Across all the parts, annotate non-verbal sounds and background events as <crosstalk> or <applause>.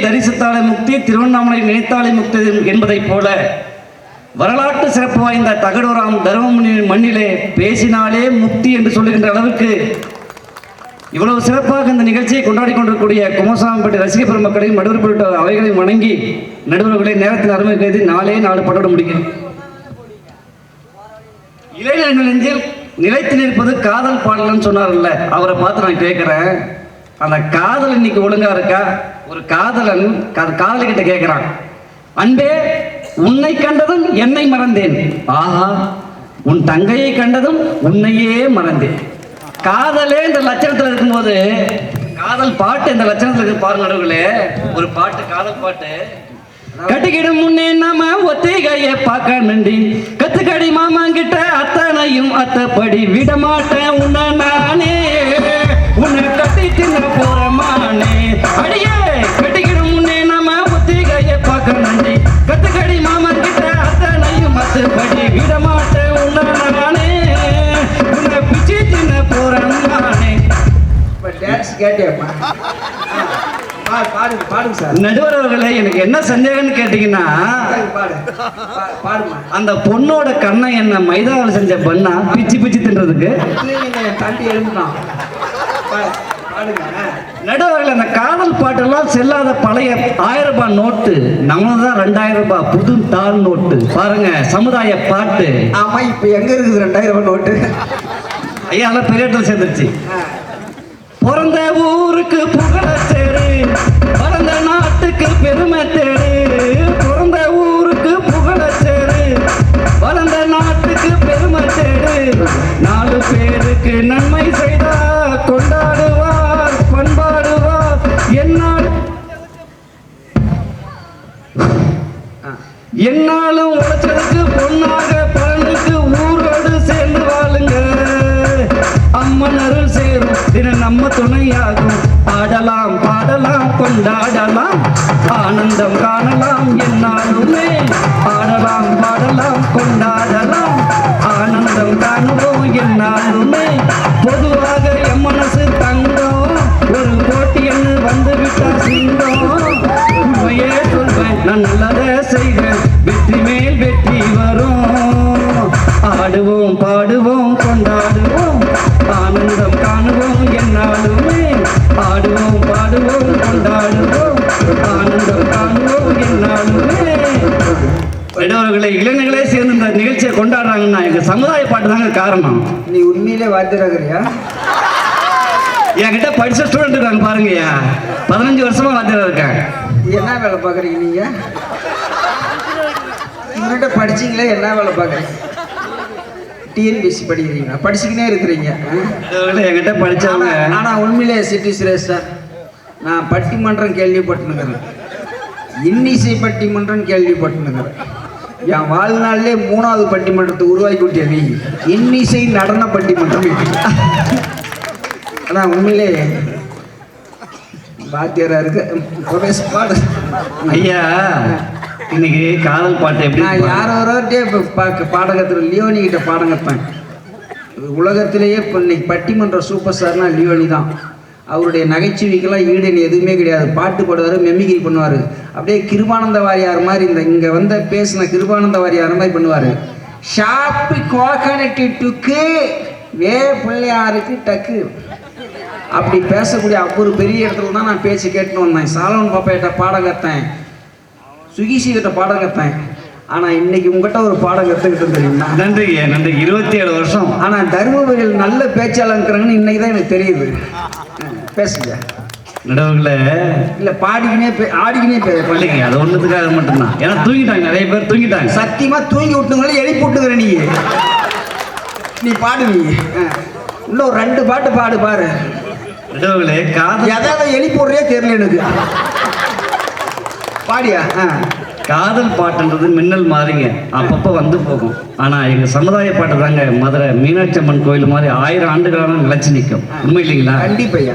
தரிசித்தாலே முக்தி திருவண்ணாமலை நினைத்தாலே முக்தி என்பதைப் போல வரலாற்று சிறப்பு வாய்ந்த தகடூராம் தருமமுனியின் மண்ணிலே பேசினாலே முக்தி என்று சொல்லுகின்ற அளவுக்கு இவ்வளவு சிறப்பாக இந்த நிகழ்ச்சியை கொண்டாடி கொண்டிருக்கூடிய குமசாமிப்பட்டி ரசிக பெருமக்களையும் நடுவர் உள்ளிட்ட அவைகளையும் வணங்கி நடுவர்களை நேரத்தில் அருமை நாளே நாலு படோட முடியும் இளைஞர்கள் நெஞ்சில் நிலைத்து நிற்பது காதல் பாடலன்னு சொன்னார்ல அவரை பார்த்து நான் கேட்குறேன் அந்த காதல் இன்னைக்கு ஒழுங்கா இருக்கா? ஒரு காதலன் கா- காதலிக்கிட்ட கேட்குறான் அன்பே உன்னை கண்டதும் என்னை மறந்தேன். ஆஹா உன் தங்கையை கண்டதும் உன்னையே மறந்தேன். காதலே இந்த லட்சணத்துல இருக்கும்போது காதல் பாட்டு இந்த லட்சணத்துல இருக்கு பாருங்க நடுவுகளே ஒரு பாட்டு காதல் பாட்டு. கட்டிக்கிடும் முன்னே நாம கையை பார்க்க நன்றி. கத்துக்கடி மாமாங்கிட்ட அத்தனையும் அத்தப்படி விட மாட்டேன் உன்னை நானே. கட்டி தின்ன போறமானே அடியே கட்டிக்கிடும் முன்னே நாம ஒத்திகைய பார்க்க நன்றி கத்துக்கடி மாமாங்கிட்ட அத்தனையும் அத்தப்படி விட மாட்டேன் நானே உன்னை பிச்சு தின்ன இப்போ டான்ஸ் கேட்டேப்பா பாடு பாடுங்க பாடுங்க சார். நடுவர் அவர்களே எனக்கு என்ன சந்தேகம்னு கேட்டீங்கன்னா பாடுமா. அந்த பொண்ணோட கண்ணை என்ன மைதாவில் செஞ்ச பண்ணா? பிச்சு பிச்சு தின்றதுக்கு? தம்பி எழுந்துட்டான் நடுவர்கள் அந்த காதல் பாட்டெல்லாம் செல்லாத பழைய ஆயிரம் ரூபாய் நோட்டு நம்ம தான் ரெண்டாயிரம் ரூபாய் புது தாள் நோட்டு. பாருங்க சமுதாய பாட்டு. ஆமா இப்போ எங்க இருக்குது ரெண்டாயிரம் ரூபாய் நோட்டு? ஐயா எல்லாம் பெரிய இடத்துல சேர்ந்துருச்சு. பிறந்த ஊருக்கு புகழ தேடு பிறந்த நாட்டுக்கு பெருமை 等看 <laughs> இளைஞர்களே சேர்ந்து இந்த நிகழ்ச்சியை கொண்டாடுறாங்கன்னா எங்க சமுதாய பாட்டு தாங்க காரணம். நீ உண்மையிலே வாத்தியராகிறியா? என்கிட்ட படிச்ச ஸ்டூடெண்ட் இருக்காங்க பாருங்கய்யா பதினஞ்சு வருஷமா வாத்தியாரா இருக்கேன். என்ன வேலை பார்க்குறீங்க நீங்க? இவர்கிட்ட படிச்சீங்களே என்ன வேலை பார்க்குறீங்க? டிஎன்பிசி படிக்கிறீங்களா? படிச்சுக்கினே இருக்கிறீங்க என்கிட்ட படிச்சவங்க. ஆனா- ஆனா உண்மையிலே சிட்டி சுரேஷ் சார் நான் பட்டிமன்றம் கேள்விப்பட்டுனுக்கிறேன் இன்னிசை பட்டிமன்றம் கேள்விப்பட்டுனுக்கிறேன் என் வாழ்நாளிலே மூணாவது பட்டிமன்றத்தை உருவாக்கி கொடுத்திய நீ. இன்னிசை நடன பட்டிமன்றம். அதான் உண்மையிலே வாத்தியாரா இருக்கு. பாடு ஐயா இன்னைக்கு காதல் பாட்டு எப்படி நான் யாரோ ஒருவர்கிட்டே இப்போ பார்க்க பாடகத்தில் லியோனி கிட்ட பாடம் கற்பேன் உலகத்திலேயே இப்போ இன்னைக்கு பட்டிமன்ற சூப்பர் ஸ்டார்னா லியோனி தான். அவருடைய நகைச்சுவைக்கெல்லாம் ஈடுன்னு எதுவுமே கிடையாது. பாட்டு பாடுவார் மெமிகிரி பண்ணுவார். அப்படியே கிருபானந்த வாரியார் மாதிரி இந்த இங்கே வந்த பேசின கிருபானந்த வாரியார் மாதிரி பண்ணுவார். ஷாப்பு கோகனட்டி டுக்கு வே பிள்ளையாருக்கு டக்கு. அப்படி பேசக்கூடிய அவ்வொரு பெரிய இடத்துல தான் நான் பேச்சு கேட்டுன்னு வந்தேன். சாலவன் பாப்பா பாடம் கற்றேன் சுகிசி கிட்ட பாடம் கற்றேன் ஆனால் இன்னைக்கு உங்ககிட்ட ஒரு பாடம் கற்றுக்கிட்டு தெரியுமா? நன்றி நன்றி. இருபத்தி ஏழு வருஷம். ஆனால் தருமபுரியில் நல்ல பேச்சாளர் இருக்கிறாங்கன்னு இன்னைக்கு தான் எனக்கு தெரியுது. பேசுங்க. நடுவர்களே இல்லை பாடிக்கினே ஆடிக்கினே இல்லைங்க அது ஒன்றுத்துக்காக மட்டும்தான். ஏன்னா தூங்கிட்டாங்க நிறைய பேர் தூங்கிட்டாங்க. சத்தியமாக தூங்கி விட்டுங்களே எழுப்பி விட்டுக்கிற நீ. நீ பாடு நீ. ஆ. இன்னும் ரெண்டு பாட்டு பாடு பாரு. நடுவர்களே காதல் எதாவது எழுப்பி விட்றே தெரியல எனக்கு. பாடியா? ஆ. காதல் பாட்டுன்றது மின்னல் மாறிங்க. அப்பப்போ வந்து போகும். ஆனால் எங்கள் சமுதாய பாட்டு தாங்க மதுரை மீனாட்சி அம்மன் கோயில் மாதிரி ஆயிரம் ஆண்டுகளான நிலைச்சு நிற்கும். உண்மை இல்லைங்களா? கண்டிப்பையா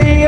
see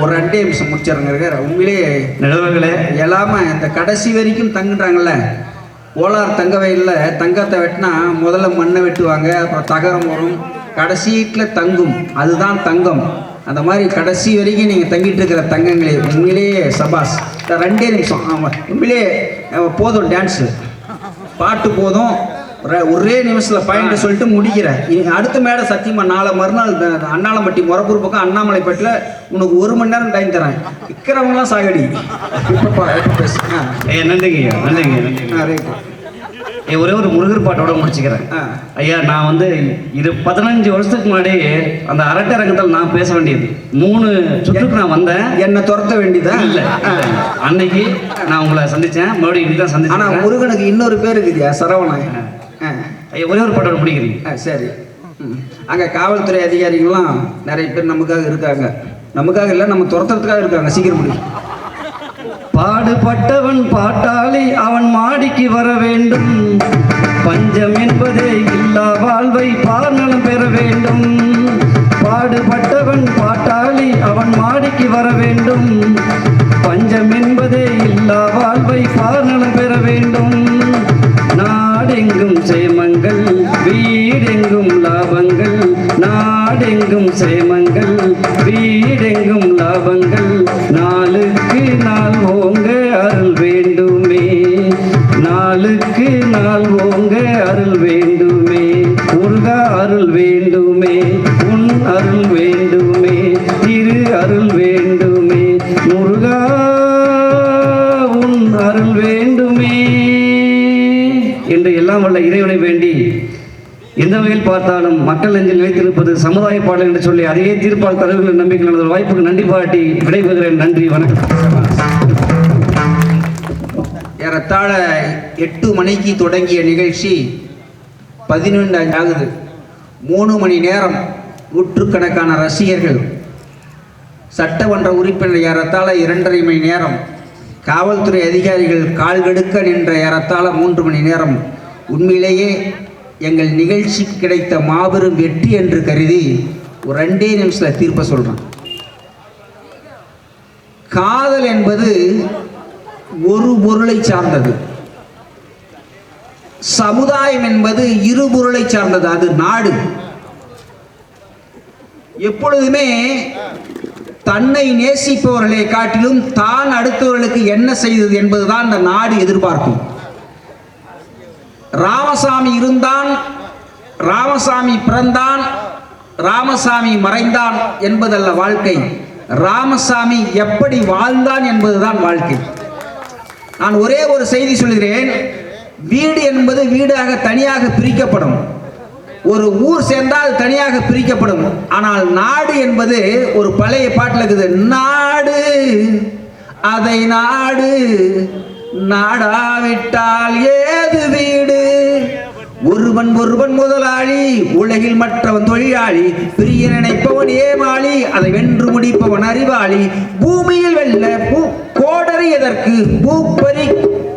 ஒரு ரெண்டே நிமிஷம் முடிச்சிடுங்க இருக்கார். உண்மையிலேயே நிலவுகளே. எல்லாம இந்த கடைசி வரைக்கும் தங்குறாங்கல்ல கோலார் தங்க வயலில் தங்கத்தை வெட்டினா முதல்ல மண்ணை வெட்டுவாங்க அப்புறம் தகரம் வரும். கடைசீட்டில் தங்கும். அதுதான் தங்கம். அந்த மாதிரி கடைசி வரைக்கும் நீங்கள் தங்கிட்டு இருக்கிற தங்கங்களே உண்மையிலேயே சபாஸ். ரெண்டே நிமிஷம். ஆமாம் உண்மையிலேயே போதும் டான்ஸு பாட்டு போதும். ஒரே- நிமிஷத்தில் பாயிண்ட் சொல்லிட்டு முடிக்கிறேன். அடுத்த மேடை சத்தியமா நாளை மறுநாள் இந்த அண்ணாமலைப்பட்டி முறப்பூர் பக்கம் அண்ணாமலைப்பட்டில் உனக்கு ஒரு மணி நேரம் டைம் தரேன். விற்கிறவங்களாம் சாகடி. ஐயா நன்றிங்க நன்றிங்க ஐயா, ஒரே ஒரு முருகர் பாட்டோட முடிச்சுக்கிறேன். ஐயா நான் வந்து இது பதினஞ்சு வருஷத்துக்கு முன்னாடி அந்த அரட்டை அரங்கத்தில் நான் பேச வேண்டியது. மூணு சுற்றுக்கு நான் வந்தேன். என்னை துரத்த வேண்டியதா? இல்ல. அன்னைக்கு நான் உங்களை சந்திச்சேன். மறுபடியும் இன்னைக்கு தான் ஆனா சந்திச்சேன் முருகனுக்கு இன்னொரு பேர் இருக்குதியா சரவணன்? ஒரே ஒரு பாட்டோட பிடிக்கிறீங்க ஆ சரி. ம். அங்க காவல்துறை அதிகாரிகள்லாம் நிறைய பேர் நமக்காக இருக்காங்க. நமக்காக இல்லை நம்ம துரத்துறதுக்காக இருக்காங்க. சீக்கிரம் முடியும் பாடுபட்டவன் பாட்டாளி அவன் மாடிக்கு வர வேண்டும். பஞ்சம் என்பதே இல்லா வாழ்வை பார்நலம் பெற வேண்டும். பாடுபட்டவன் பாட்டாளி அவன் மாடிக்கு வர வேண்டும். பஞ்சம் என்பதே இல்லா வாழ்வை பார்நலம் பெற வேண்டும். நாடெங்கும் சேமங்கள் வீடெங்கும் லாபங்கள் நாடெங்கும் சேமங்கள் வீடெங்கும் லாபங்கள். நாளுக்கு நாள் ஓங்க அருள் வேண்டுமே. நாளுக்கு நாள் ஓங்க அருள் வேண்டுமே. முருகா அருள் வேண்டுமே. உன் அருள் வேண்டுமே. திரு அருள் வேண்டுமே. முருகா உன் அருள் வேண்டுமே. என்று எல்லாம் வல்ல இறைவனை வேண்டி எந்த வகையில் பார்த்தாலும் மக்கள் நெஞ்சில் நிலைத்திருப்பது சமுதாய பாடல் என்று சொல்லி அதையே தீர்ப்பால் தலைவர்கள் நம்பிக்கை நடந்த வாய்ப்புக்கு நன்றி பாராட்டி விடைபெறுகிறேன். நன்றி வணக்கம். ஏறத்தாழ எட்டு மணிக்கு தொடங்கிய நிகழ்ச்சி பதினொன்று ஆகுது. மூணு மணி நேரம் நூற்றுக்கணக்கான ரசிகர்கள் சட்டமன்ற உறுப்பினர் ஏறத்தாழ இரண்டரை மணி நேரம் காவல்துறை அதிகாரிகள் கால்கெடுக்க நின்ற ஏறத்தாழ மூன்று மணி நேரம். உண்மையிலேயே எங்கள் நிகழ்ச்சிக்கு கிடைத்த மாபெரும் வெற்றி என்று கருதி ஒரு ரெண்டே நிமிஷத்தில் தீர்ப்பை சொல்கிறேன் காதல் என்பது ஒரு பொருளை சார்ந்தது. சமுதாயம் என்பது இரு பொருளை சார்ந்தது அது நாடு. எப்பொழுதுமே தன்னை நேசிப்பவர்களை காட்டிலும் தான் அடுத்தவர்களுக்கு என்ன செய்தது என்பதுதான் இந்த நாடு எதிர்பார்க்கும். ராமசாமி இருந்தான் ராமசாமி பிறந்தான் ராமசாமி மறைந்தான் என்பதல்ல வாழ்க்கை. ராமசாமி எப்படி வாழ்ந்தான் என்பதுதான் வாழ்க்கை. நான் ஒரே ஒரு செய்தி சொல்கிறேன் வீடு என்பது வீடாக தனியாக பிரிக்கப்படும். ஒரு ஊர் சேர்ந்தால் தனியாக பிரிக்கப்படும். ஆனால் நாடு என்பது ஒரு பழைய பாட்டில் இருக்குது. நாடு அதை நாடு நாடாவிட்டால் ஏது வீடு? ஒருவன் ஒருவன் முதலாளி உலகில் மற்றவன் தொழிலாளி பிரிய நினைப்பவன் ஏமாளி அதை வென்று முடிப்பவன் அறிவாளி. பூமியில் வெல்ல பூ கோடரி எதற்கு? பூப்பறி.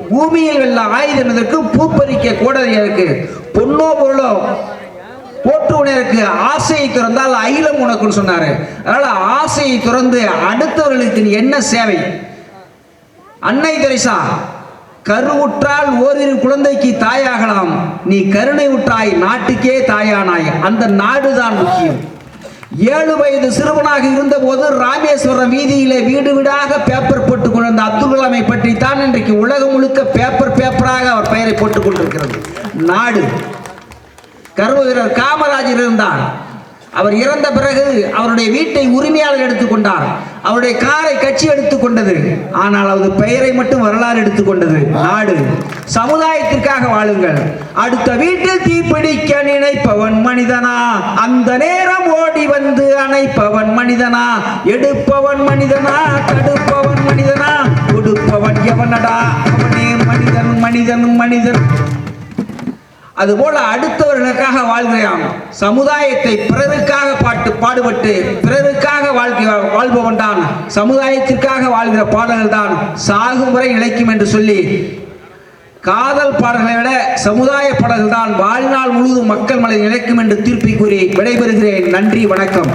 பூமியில் வெல்ல ஆயுதம் எதற்கு? பூப்பறிக்க கோடரி எதற்கு? பொன்னோ பொருளோ போட்டு உனக்கு ஆசையை திறந்தால் அகிலம் உனக்குன்னு சொன்னாரு. அதனால ஆசையை திறந்து அடுத்தவர்களுக்கு நீ என்ன சேவை? அன்னை தெரசா கருவுற்றால் ஓரிரு குழந்தைக்கு தாயாகலாம். நீ கருணை உற்றாய் நாட்டுக்கே தாயானாய். அந்த நாடுதான் முக்கியம். ஏழு வயது சிறுவனாக இருந்தபோது ராமேஸ்வரம் வீதியிலே வீடு வீடாக பேப்பர் போட்டுக் கொண்டிருந்த அப்துல் கலாமை பற்றி தான் இன்றைக்கு உலகம் முழுக்க பேப்பர் பேப்பராக அவர் பெயரை போட்டுக் கொண்டிருக்கிறது. நாடு. கர்வ வீரர் காமராஜர் இருந்தார். அவர் இறந்த பிறகு அவருடைய வீட்டை உரிமையாளர் எடுத்துக்கொண்டார் அவருடைய காரை கட்சி எடுத்துக்கொண்டது ஆனால் அவரது பெயரை மட்டும் வரலாறு எடுத்துக்கொண்டது நாடு சமுதாயத்திற்காக வாழுங்கள். அடுத்த வீட்டில் தீப்பிடிக்க நினைப்பவன் மனிதனா. அந்த நேரம் ஓடி வந்து அணைப்பவன் மனிதனா. எடுப்பவன் மனிதனா தடுப்பவன் மனிதனா. கொடுப்பவன் எவனடா? அவனே மனிதன் மனிதன் மனிதன். அதுபோல அடுத்தவர்களுக்காக சமுதாயத்தை பிறருக்காக பாட்டு பாடுபட்டு பிறருக்காக வாழ்க்கை வாழ்பவன் தான் சமுதாயத்திற்காக வாழ்கிற பாடல்கள் தான் சாகும் வரை நிலைக்கும் என்று சொல்லி காதல் பாடல்களை விட சமுதாய பாடல்கள் தான் வாழ்நாள் முழுவதும் மக்கள் மனதில் நிலைக்கும் என்று தீர்ப்பை கூறி விடைபெறுகிறேன். நன்றி வணக்கம்.